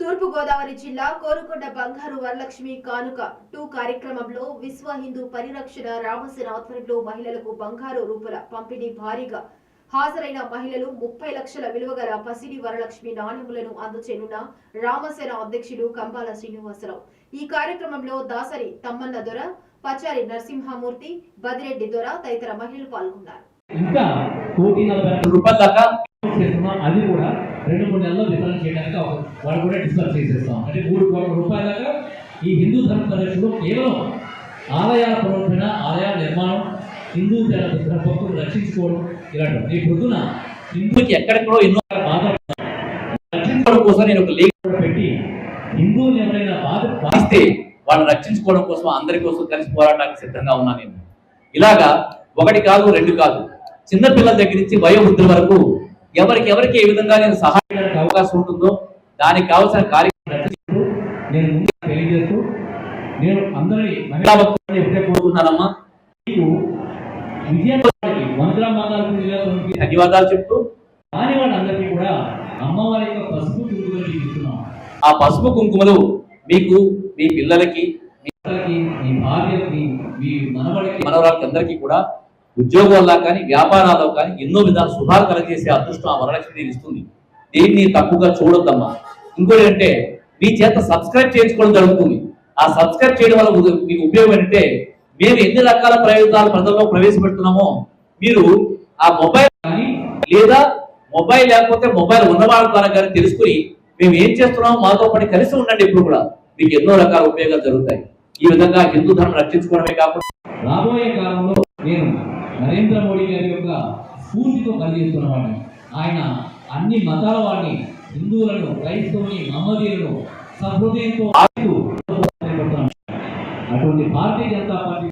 తూర్పు గోదావరి జిల్లా కోరుకొండ బంగారు వరలక్ష్మి కానుక టూ కార్యక్రమంలో విశ్వ హిందూ పరిరక్షణ రామసేన ఆధ్వర్యంలో మహిళలకు బంగారు రూపుల పంపిణీ భారీగా. హాజరైన మహిళలు ముప్పై లక్షల విలువగల పసిడి వరలక్ష్మి నాణ్యములను అందచేనున్న రామసేన అధ్యక్షులు కంబాల శ్రీనివాసరావు. ఈ కార్యక్రమంలో దాసరి తమ్మన్న దొర పచారి నరసింహమూర్తి బదిరెడ్డి దొర తదితర మహిళలు పాల్గొన్నారు. ఇంకా కోటి నలభై రూపాయల దాకా చేస్తున్నాం అది కూడా రెండు మూడు నెలల్లో వితరణ చేయడానికి వాళ్ళు కూడా డిస్కస్ చేసేస్తాం. అంటే మూడు కోట్ల రూపాయల దాకా ఈ హిందూ ధర్మ పరిరక్షణలో కేవలం ఆలయాల పునరుద్ధరణ ఆలయాల నిర్మాణం హిందూ ధర్మ భక్తులు రక్షించుకోవడం ఇలాంటి ఈ పొద్దున హిందూకి ఎక్కడెక్కడో ఎన్నో రక్షించుకోవడం కోసం నేను ఒక లేఖ పెట్టి హిందువులు ఎవరైనా బాధ బాధిస్తే వాళ్ళని రక్షించుకోవడం కోసం అందరి కోసం కలిసి పోరాటానికి సిద్ధంగా ఉన్నాను నేను. ఇలాగా ఒకటి కాదు రెండు కాదు. చిన్నపిల్లల దగ్గర నుంచి వయోవృద్ధుల వరకు ఎవరికి ఎవరికి ఏ విధంగా నేను సహాయడానికి అవకాశం ఉంటుందో దానికి కావాల్సిన కార్యక్రమం నేను ముందుగా తెలియజేస్తూ నేను అందరి మహిళా భక్తులను ఎప్పుడే కోరుకున్నానమ్మా మీకు విజయవాడకి వందల మందాలకి ధన్యవాదాలు చెప్తూ కాని వాళ్ళందరికీ కూడా అమ్మవారి యొక్క పసుపు కుంకుమలు చూపిస్తున్నాం. ఆ పసుపు కుంకుమలు మీకు మీ పిల్లలకి మీ పిల్లలకి, మీ భార్యకి మీ మనవడికి మనవరాలకి అందరికీ కూడా ఉద్యోగాల్లో కానీ వ్యాపారాల్లో కానీ ఎన్నో విధాలు శుభాలు కలగజేసే అదృష్టం ఆ వరలక్ష్మి ఇస్తుంది. దీన్ని తప్పుగా చూడొద్దమ్మా. ఇంకోటి అంటే మీ చేత సబ్స్క్రైబ్ చేయించుకోవడం జరుగుతుంది. ఆ సబ్స్క్రైబ్ చేయడం వల్ల మీకు ఉపయోగం ఏంటంటే మేము ఎన్ని రకాల ప్రయోజనాలు ప్రజల్లో ప్రవేశపెడుతున్నామో మీరు ఆ మొబైల్ కానీ లేదా మొబైల్ లేకపోతే మొబైల్ ఉన్నవాళ్ళ ద్వారా కానీ తెలుసుకుని మేము ఏం చేస్తున్నామో మాతో పాటు కలిసి ఉండండి ఇప్పుడు కూడా. మీకు ఎన్నో రకాల ఉపయోగాలు జరుగుతాయి. ఈ విధంగా హిందూ ధర్మం రక్షించుకోవడమే కాకుండా రాబోయే కాలంలో నేను నరేంద్ర మోడీ గారి యొక్క స్ఫూర్తితో కలిగిస్తున్నవాడిని ఆయన అన్ని మతాల వాడిని హిందువులను క్రైస్తవుని మహమ్మదీయులను సహృదయంతో అటువంటి భారతీయ జనతా పార్టీ